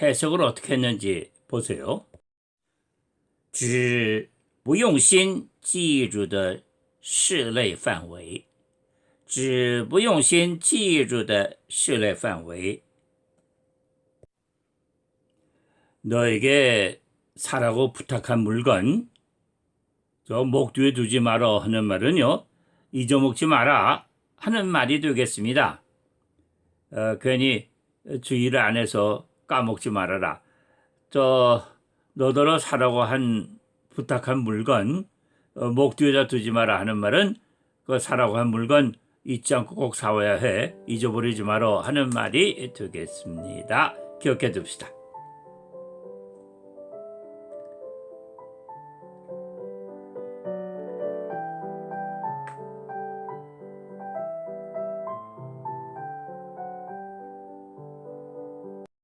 해석을 어떻게 했는지 보세요. 指不用心记住的室内范围，指不用心记住的室内范围。 너에게 사라고 부탁한 물건, 저 목 뒤에 두지 마라 하는 말은요, 잊어먹지 마라 하는 말이 되겠습니다. 어, 괜히 주의를 안 해서 까먹지 말아라. 저 너더러 사라고 한 부탁한 물건 어, 목 뒤에다 두지 마라 하는 말은 그 사라고 한 물건 잊지 않고 꼭 사와야 해 잊어버리지 마라 하는 말이 되겠습니다. 기억해 둡시다.